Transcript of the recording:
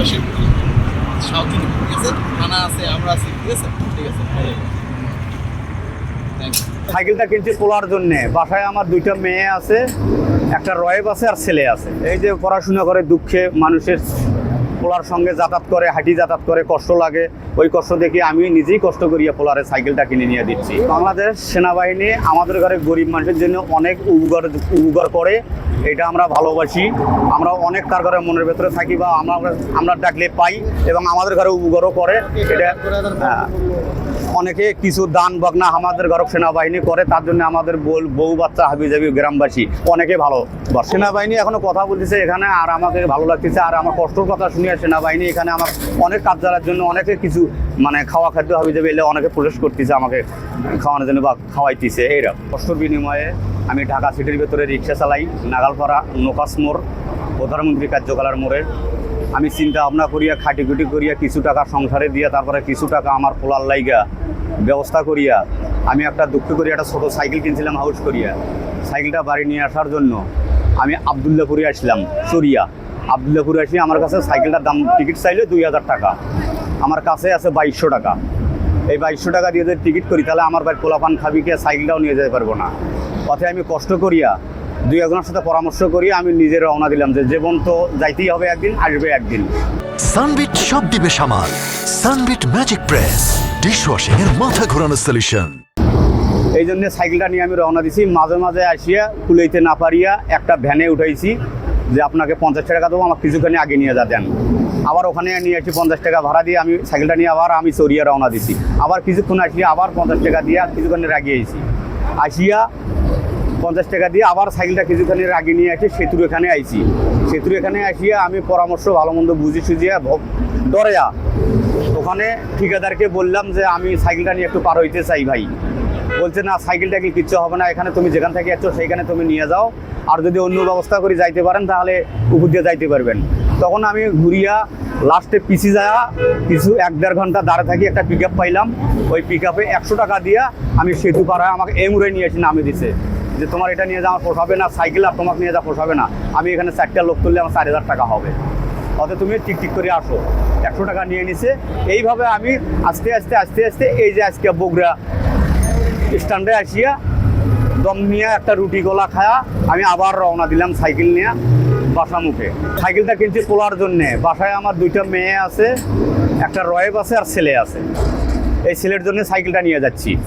আছে? সাইকেলটা কিনছি পোলার জন্য। বাসায় আমার দুইটা মেয়ে আছে, একটা রয়েব আছে আর ছেলে আছে। এই যে পড়াশোনা করে দুঃখে মানুষের পোলার সঙ্গে যাতায়াত করে, হাঁটি যাতায়াত করে, কষ্ট লাগে। ওই কষ্ট দেখে আমি নিজেই কষ্ট করিয়া পোলারে সাইকেলটা কিনে নিয়ে দিচ্ছি। বাংলাদেশ সেনাবাহিনী আমাদের ঘরে গরিব মানুষের জন্য অনেক উপকার উপকার করে। এটা আমরা ভালোবাসি। আমরা অনেক তার ঘরে মনের ভেতরে থাকি বা আমরা আমরা ডাকলে পাই এবং আমাদের ঘরে উপকারও করে। এটা হ্যাঁ। অনেকে কিছু দান বাগনা আমাদের ঘরক সেনাবাহিনী করে, তার জন্য আমাদের বউ বাচ্চা হাবি জাবি গ্রামবাসী অনেকে ভালো সেনাবাহিনী এখনও কথা বলতেছে এখানে, আর আমাকে ভালো লাগতেছে, আর আমার কষ্টর কথা শুনিয়ে সেনাবাহিনী এখানে আমার অনেক কাজ জানার জন্য অনেকে কিছু মানে খাওয়া খাদ্য হাবি যাবে এলে অনেকে প্রবেশ করতেছে আমাকে খাওয়ানোর জন্য বা খাওয়াইতেছে, এইরকম। কষ্টর বিনিময়ে আমি ঢাকা সিটির ভেতরে রিক্সা চালাই, নাগালপাড়া, নোকাস মোড়, প্রধানমন্ত্রী কার্যকলার মোড়ে। আমি চিন্তা ভাবনা করিয়া খাটিকুটি করিয়া কিছু টাকা সংসারে দিয়া, তারপরে কিছু টাকা আমার পোলার লাইগা ব্যবস্থা করিয়া আমি একটা দুঃখ করিয়া একটা ছোটো সাইকেল কিনছিলাম হাউস করিয়া। সাইকেলটা বাড়ি নিয়ে আসার জন্য আমি আবদুল্লাপুরে আসলাম চরিয়া আবদুল্লাপুরে আসি, আমার কাছে সাইকেলটার দাম, টিকিট চাইলে দুই হাজার টাকা। আমার কাছে আছে বাইশশো টাকা। এই বাইশশো টাকা দিয়ে যদি টিকিট করি, তাহলে আমার বাড়ি পোলাপান খাবি কে, সাইকেলটাও নিয়ে যেতে পারব না। পথে আমি কষ্ট করিয়া দুই একজনের সাথে পরামর্শ করি আমি নিজে রওনা দিলাম যে জীবন তো যাইতেই হবে একদিন, আসবে একদিন। সানবিট সব দিবে সামাল। Sunbit magic press. ডিশওয়াশিং এর মাথা ঘোরানো সলিউশন এই জন্য সাইকেলটা নিয়ে আমি রওনা দিছি। মাঝে মাঝে আসিয়া কুলাইতে না পারিয়া একটা ভ্যানে উঠাইছি যে আপনাকে পঞ্চাশ টাকা দেবো আমার কিছুখানি আগে নিয়ে যা দেন। আবার ওখানে নিয়ে আসি পঞ্চাশ টাকা ভাড়া দিয়ে আমি সাইকেলটা নিয়ে আবার আমি চড়িয়া রওনা দিছি। আবার কিছুক্ষণ আসিয়া আবার পঞ্চাশ টাকা দিয়ে কিছুক্ষণ রাগিয়েছি আসিয়া পঞ্চাশ টাকা দিয়ে আবার সাইকেলটা কিছুখানি আগে নিয়ে আসি সেতুর এখানে আইছি। সেতুর এখানে আসিয়া আমি পরামর্শ, ভালো মন্দ বুঝি সুঝিয়া ডরেয়া ওখানে ঠিকাদারকে বললাম যে আমি সাইকেলটা নিয়ে একটু পার হইতে চাই ভাই। বলছে, না, সাইকেলটা কি কিচ্ছু হবে না, এখানে তুমি যেখান থেকে যাচ্ছ সেইখানে তুমি নিয়ে যাও। আর যদি অন্য ব্যবস্থা করে যাইতে পারেন, তাহলে উপর দিয়ে যাইতে পারবেন। তখন আমি ঘুরিয়া লাস্টে পিছি যাওয়া কিছু এক দেড় ঘণ্টা দাঁড়ে থাকি একটা পিক পাইলাম। ওই পিক আপে একশো টাকা দিয়া আমি সেতু পাড়ায় আমাকে এমুরে নিয়ে এসে নামে দিছে। যে তোমার এটা নিয়ে যাওয়া পোষাবে না, সাইকেল আর তোমাকে নিয়ে যাওয়া পোষাবে না। আমি এখানে চারটা লোক তুললে আমার চার হাজার টাকা হবে। অত তুমি টিক টিক করে আসো। একশো টাকা নিয়ে নিছে। এইভাবে আমি আস্তে আস্তে আস্তে আস্তে এই যে আজকে বগুড়া স্ট্যান্ডে আসিয়া দম নিয়ে একটা রুটি গোলা খায়া আমি আবার রওনা দিলাম সাইকেল নিয়ে বাসা মুখে। সাইকেলটা কিনছি তোলার জন্যে। বাসায় আমার দুইটা মেয়ে আছে, একটা রয়েব আছে আর ছেলে আছে। এই ছেলের জন্য সাইকেলটা নিয়ে যাচ্ছি।